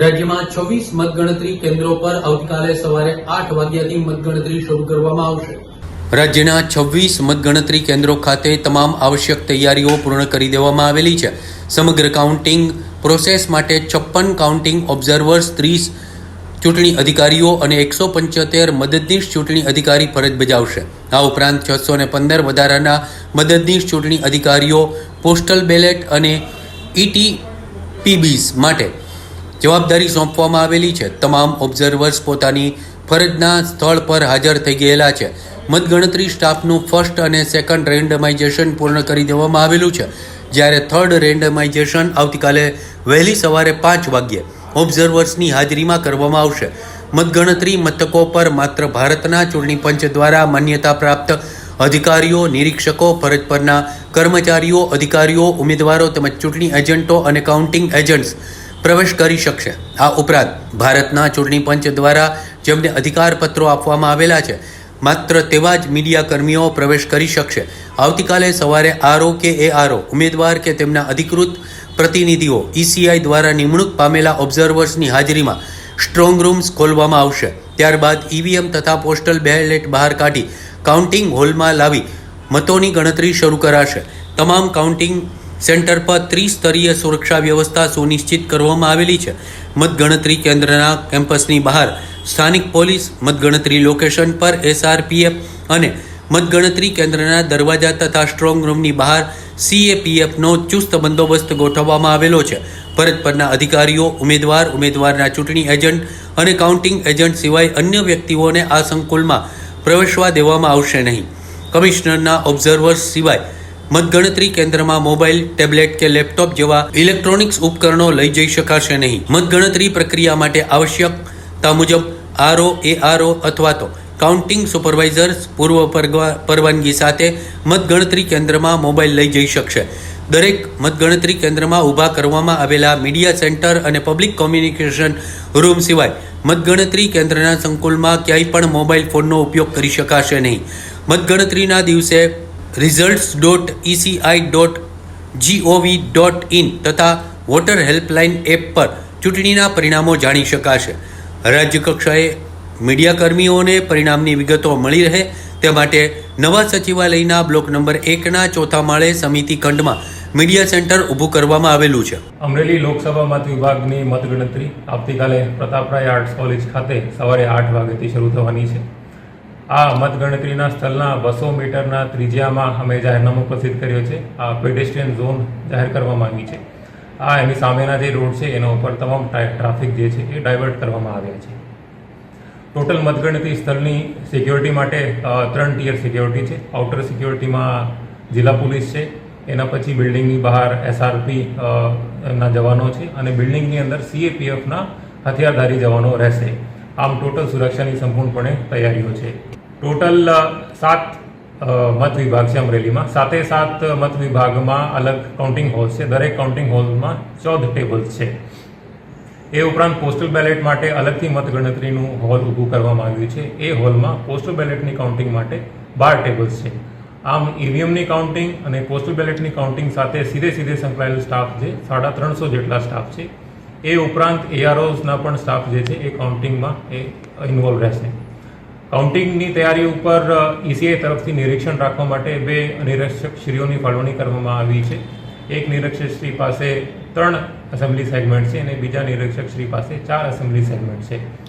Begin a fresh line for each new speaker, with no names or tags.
રાજ્યમાં છવ્વીસ મતગણતરી કેન્દ્રો પર આવતીકાલે સવારે આઠ વાગ્યાથી મતગણતરી શરૂ કરવામાં આવશે. રાજ્યના છવ્વીસ મતગણતરી કેન્દ્રો ખાતે તમામ આવશ્યક તૈયારીઓ પૂર્ણ કરી દેવામાં આવેલી છે. સમગ્ર કાઉન્ટિંગ પ્રોસેસ માટે છપ્પન કાઉન્ટિંગ ઓબ્ઝર્વર્સ, ત્રીસ ચૂંટણી અધિકારીઓ અને એકસો પંચોતેર મદદનીશ ચૂંટણી અધિકારી ફરજ બજાવશે. આ ઉપરાંત છસો ને પંદર વધારાના મદદનીશ ચૂંટણી અધિકારીઓ, પોસ્ટલ બેલેટ અને ઈટી પીબીસ માટે જવાબદારી સોંપવામાં આવેલી છે. તમામ ઓબ્ઝર્વર્સ પોતાની ફરજના સ્થળ પર હાજર થઈ ગયેલા છે. મતગણતરી સ્ટાફનું ફર્સ્ટ અને સેકન્ડ રેન્ડમાઇઝેશન પૂર્ણ કરી દેવામાં આવેલું છે. જ્યારે થર્ડ રેન્ડમાઇઝેશન આવતીકાલે વહેલી સવારે પાંચ વાગ્યે ઓબ્ઝર્વર્સની હાજરીમાં કરવામાં આવશે. મતગણતરી મથકો પર માત્ર ભારતના ચૂંટણી પંચ દ્વારા માન્યતા પ્રાપ્ત અધિકારીઓ, નિરીક્ષકો, ફરજ પરના કર્મચારીઓ, અધિકારીઓ, ઉમેદવારો તેમજ ચૂંટણી એજન્ટો અને કાઉન્ટિંગ એજન્ટ્સ પ્રવેશ કરી શકશે. આ ઉપરાંત ભારતના ચૂંટણી પંચ દ્વારા જેમને અધિકારપત્રો આપવામાં આવેલા છે, માત્ર તેવા જ મીડિયા કર્મીઓ પ્રવેશ કરી શકશે. આવતીકાલે સવારે આરઓ કે એ આરઓ ઉમેદવાર કે તેમના અધિકૃત પ્રતિનિધિઓ, ઈસીઆઈ દ્વારા નિમણૂક પામેલા ઓબ્ઝર્વર્સની હાજરીમાં સ્ટ્રોંગ રૂમ્સ ખોલવામાં આવશે. ત્યારબાદ ઈવીએમ તથા પોસ્ટલ બેલેટ બહાર કાઢી કાઉન્ટિંગ હોલમાં લાવી મતોની ગણતરી શરૂ કરાશે. તમામ કાઉન્ટિંગ સેન્ટર પર ત્રિસ્તરીય સુરક્ષા વ્યવસ્થા સુનિશ્ચિત કરવામાં આવેલી છે. મતગણતરી કેન્દ્રના કેમ્પસની બહાર સ્થાનિક પોલીસ, મતગણતરી લોકેશન પર એસઆરપીએફ અને મતગણતરી કેન્દ્રના દરવાજા તથા સ્ટ્રોંગ રૂમની બહાર સીએપીએફનો ચુસ્ત બંદોબસ્ત ગોઠવવામાં આવેલો છે. ફરજ પરના અધિકારીઓ, ઉમેદવાર, ઉમેદવારના ચૂંટણી એજન્ટ અને કાઉન્ટિંગ એજન્ટ સિવાય અન્ય વ્યક્તિઓને આ સંકુલમાં પ્રવેશવા દેવામાં આવશે નહીં. કમિશનરના ઓબ્ઝર્વર્સ સિવાય મતગણતરી કેન્દ્રમાં મોબાઈલ, ટેબ્લેટ કે લેપટોપ જેવા ઇલેક્ટ્રોનિક્સ ઉપકરણો લઈ જઈ શકાશે નહીં. મતગણતરી પ્રક્રિયા માટે આવશ્યકતા મુજબ આરઓ એ આરઓ અથવા તો કાઉન્ટિંગ સુપરવાઇઝર્સ પૂર્વ પરવાનગી સાથે મતગણતરી કેન્દ્રમાં મોબાઈલ લઈ જઈ શકશે. દરેક મતગણતરી કેન્દ્રમાં ઊભા કરવામાં આવેલા મીડિયા સેન્ટર અને પબ્લિક કોમ્યુનિકેશન રૂમ સિવાય મતગણતરી કેન્દ્રના સંકુલમાં ક્યાંય પણ મોબાઈલ ફોનનો ઉપયોગ કરી શકાશે નહીં. મતગણતરીના દિવસે results dot ECI dot GOV dot in તથા વોટર હેલ્પલાઇન એપ પર ચૂંટણીના પરિણામો જાણી શકાશે. રાજ્યકક્ષાએ મીડિયાકર્મીઓને પરિણામની વિગતો મળી રહે તે માટે નવા સચિવાલયના બ્લોક નંબર એકના ચોથા માળે સમિતિ ખંડમાં મીડિયા સેન્ટર ઊભું કરવામાં આવેલું છે.
અમરેલી લોકસભા મત વિભાગની મતગણતરી આવતીકાલે પ્રતાપરાય આર્ટ્સ કોલેજ ખાતે સવારે આઠ વાગ્યાથી શરૂ થવાની છે. આ મતગણતરીના સ્થળના બસો મીટરના ત્રિજ્યામાં અમે જાહેરનામું પ્રસિદ્ધ કર્યો છે. આ પેડેસ્ટ્રિયન ઝોન જાહેર કરવામાં આવી છે. આ એની સામેના જે રોડ છે, એના ઉપર તમામ ટ્રા- ટ્રાફિક જે છે એ ડાયવર્ટ કરવામાં આવ્યા છે. ટોટલ મતગણતરી સ્થળની સિક્યોરિટી માટે ત્રણ ટિયર સિક્યોરિટી છે. આઉટર સિક્યોરિટીમાં જિલ્લા પોલીસ છે, એના પછી બિલ્ડિંગની બહાર એસઆરપી ના જવાનો છે અને બિલ્ડિંગની અંદર સીએપીએફના હથિયારધારી જવાનો રહેશે. આમ ટોટલ સુરક્ષાની સંપૂર્ણપણે તૈયારીઓ છે. ટોટલ સાત મત વિભાગ છે અમરેલીમાં. સાતે સાત મત વિભાગમાં અલગ કાઉન્ટિંગ હોલ છે. દરેક કાઉન્ટિંગ હોલમાં ચૌદ ટેબલ્સ છે. એ ઉપરાંત પોસ્ટલ બેલેટ માટે અલગથી મતગણતરીનું હોલ ઊભું કરવામાં આવ્યું છે. એ હોલમાં પોસ્ટલ બેલેટની કાઉન્ટિંગ માટે બાર ટેબલ્સ છે. આમ ઈવીએમની કાઉન્ટિંગ અને પોસ્ટલ બેલેટની કાઉન્ટિંગ સાથે સીધે સીધે સંકળાયેલ સ્ટાફ છે સાડા ત્રણસો જેટલા સ્ટાફ છે. એ ઉપરાંત એઆરઓઝના પણ સ્ટાફ જે છે એ કાઉન્ટિંગમાં એ ઇન્વોલ્વ રહેશે. કાઉન્ટિંગની તૈયારી ઉપર ઈસીઆઈ તરફથી નિરીક્ષણ રાખવા માટે બે નિરીક્ષક શ્રીઓની ફાળવણી કરવામાં આવી છે. એક નિરીક્ષક શ્રી પાસે ત્રણ એસેમ્બલી સેગમેન્ટ છે અને બીજા નિરીક્ષક શ્રી પાસે ચાર એસેમ્બલી સેગમેન્ટ છે.